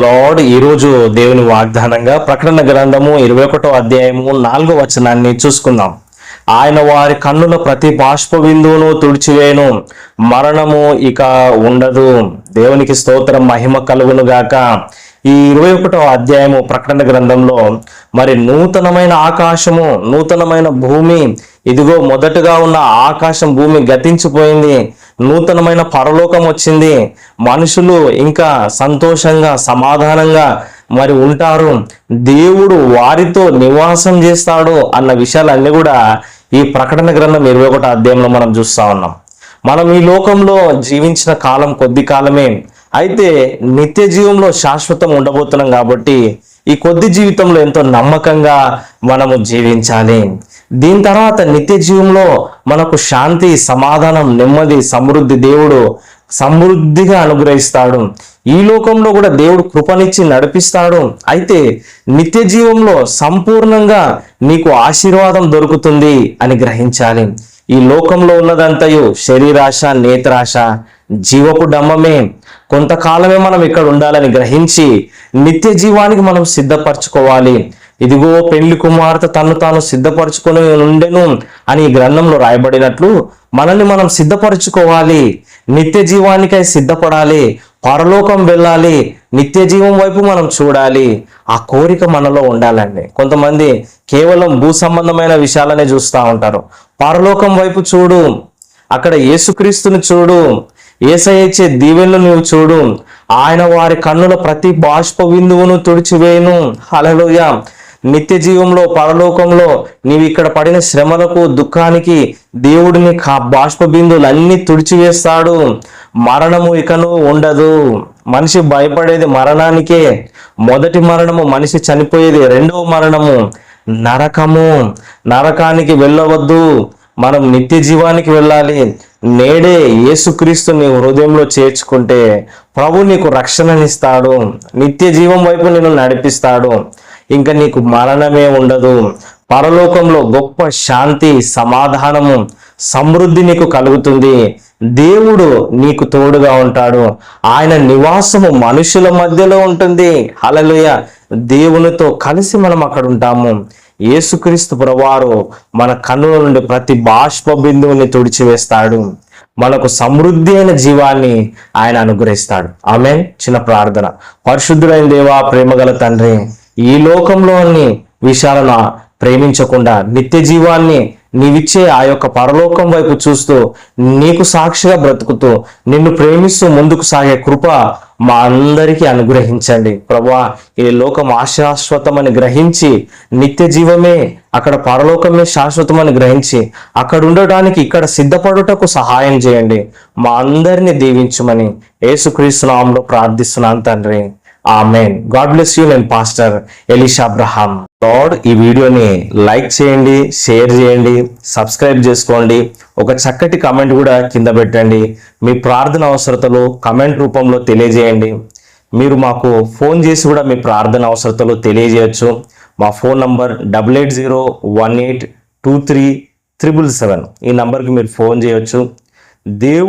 Lord ఈరోజు దేవుని వాగ్దానంగా ప్రకటన గ్రంథము ఇరవై ఒకటో అధ్యాయము నాలుగో వచనాన్ని చూసుకుందాం. ఆయన వారి కన్నుల ప్రతి బాష్ప బిందువును తుడిచివేను. మరణము ఇక ఉండదు. దేవునికి స్తోత్రం మహిమ కలుగును గాక. ఈ ఇరవై ఒకటో అధ్యాయము ప్రకటన గ్రంథంలో మరి నూతనమైన ఆకాశము నూతనమైన భూమి ఇదిగో మొదటగా ఉన్న ఆకాశం భూమి గతించిపోయింది. నూతనమైన పరలోకం వచ్చింది. మనుషులు ఇంకా సంతోషంగా సమాధానంగా మరి ఉంటారు. దేవుడు వారితో నివాసం చేస్తాడు అన్న విషయాలన్నీ కూడా ఈ ప్రకటన గ్రంథం ఇరవై ఒకటో అధ్యాయంలో మనం చూస్తా ఉన్నాం. మనం ఈ లోకంలో జీవించిన కాలం కొద్ది కాలమే. అయితే నిత్య జీవంలో శాశ్వతం ఉండబోతున్నాం కాబట్టి ఈ కొద్ది జీవితంలో ఎంతో నమ్మకంగా మనము జీవించాలి. దీని తర్వాత నిత్య జీవంలో మనకు శాంతి సమాధానం నెమ్మది సమృద్ధి దేవుడు సమృద్ధిగా అనుగ్రహిస్తాడు. ఈ లోకంలో కూడా దేవుడు కృపనిచ్చి నడిపిస్తాడు. అయితే నిత్య జీవంలో సంపూర్ణంగా నీకు ఆశీర్వాదం దొరుకుతుంది అని గ్రహించాలి. ఈ లోకంలో ఉన్నదంతయు శరీరాశ నేత్రాశ జీవపు డమ్మమే. కొంతకాలమే మనం ఇక్కడ ఉండాలని గ్రహించి నిత్య జీవానికి మనం సిద్ధపరచుకోవాలి. ఇదిగో పెళ్ళి కుమార్తె తను తాను సిద్ధపరచుకొని ఉండెను అని ఈ గ్రంథంలో రాయబడినట్లు మనల్ని మనం సిద్ధపరచుకోవాలి నిత్య జీవానికై సిద్ధపడాలి పరలోకం వెళ్ళాలి నిత్య జీవం వైపు మనం చూడాలి. ఆ కోరిక మనలో ఉండాలండి. కొంతమంది కేవలం భూ సంబంధమైన విషయాలనే చూస్తూ ఉంటారు. పరలోకం వైపు చూడు అక్కడ యేసుక్రీస్తుని చూడు ఏసై ఇచ్చే దీవెనలు నువ్వు చూడు ఆయన వారి కన్నుల ప్రతి బాష్ప బిందువును తుడిచివేయును. హలలోయ నిత్య జీవంలో పరలోకంలో నీవు ఇక్కడ పడిన శ్రమలకు దుఃఖానికి దేవుడిని కా బాష్ప బిందువులు అన్ని తుడిచివేస్తాడు. మరణము ఇకను ఉండదు. మనిషి భయపడేది మరణానికే. మొదటి మరణము మనిషి చనిపోయేది రెండవ మరణము నరకము. నరకానికి వెళ్ళవద్దు. మనం నిత్య జీవానికి వెళ్ళాలి. నేడే యేసుక్రీస్తు నీ హృదయంలో చేర్చుకుంటే ప్రభు నీకు రక్షణనిస్తాడు. నిత్య జీవం వైపు నిన్ను నడిపిస్తాడు. ఇంకా నీకు మరణమే ఉండదు. పరలోకంలో గొప్ప శాంతి సమాధానము సమృద్ధి నీకు కలుగుతుంది. దేవుడు నీకు తోడుగా ఉంటాడు. ఆయన నివాసము మనుషుల మధ్యలో ఉంటుంది. హలలుయ దేవునితో కలిసి మనం అక్కడ ఉంటాము. యేసుక్రీస్తు ప్రవారు మన కన్నుల నుండి ప్రతి బాష్ప బిందువుని తుడిచివేస్తాడు. మనకు సమృద్ధి అయిన జీవాన్ని ఆయన అనుగ్రహిస్తాడు. ఆమె చిన్న ప్రార్థన. పరిశుద్ధుడైన దేవా ప్రేమగల తండ్రి ఈ లోకంలోని విషయాలను ప్రేమించకుండా నిత్య జీవాన్ని నీవిచ్చే ఆ యొక్క పరలోకం వైపు చూస్తూ నీకు సాక్షిగా బ్రతుకుతూ నిన్ను ప్రేమిస్తూ ముందుకు సాగే కృప మా అందరికీ అనుగ్రహించండి. ప్రభా ఈ లోకం ఆశాశ్వతమని గ్రహించి నిత్య జీవమే అక్కడ పరలోకమే శాశ్వతమని గ్రహించి అక్కడ ఉండడానికి ఇక్కడ సిద్ధపడుటకు సహాయం చేయండి. మా అందరిని దీవించమని యేసుక్రీస్తు నామంలో ప్రార్థిస్తున్నాను తండ్రి. ఆమెన్ గాడ్ బ్లెస్ యూ నేను పాస్టర్ ఎలిషా అబ్రహాం లార్డ్ ఈ వీడియోని లైక్ చేయండి షేర్ చేయండి సబ్స్క్రైబ్ చేసుకోండి. ఒక చక్కటి కమెంట్ కూడా కింద పెట్టండి. మీ ప్రార్థన అవసరతలు కమెంట్ రూపంలో తెలియజేయండి. మీరు మాకు ఫోన్ చేసి కూడా మీ ప్రార్థన అవసరతలు తెలియజేయచ్చు. మా phone number double eight zero one eight two three triple seven ఈ నంబర్కి మీరు ఫోన్ చేయొచ్చు. దేవు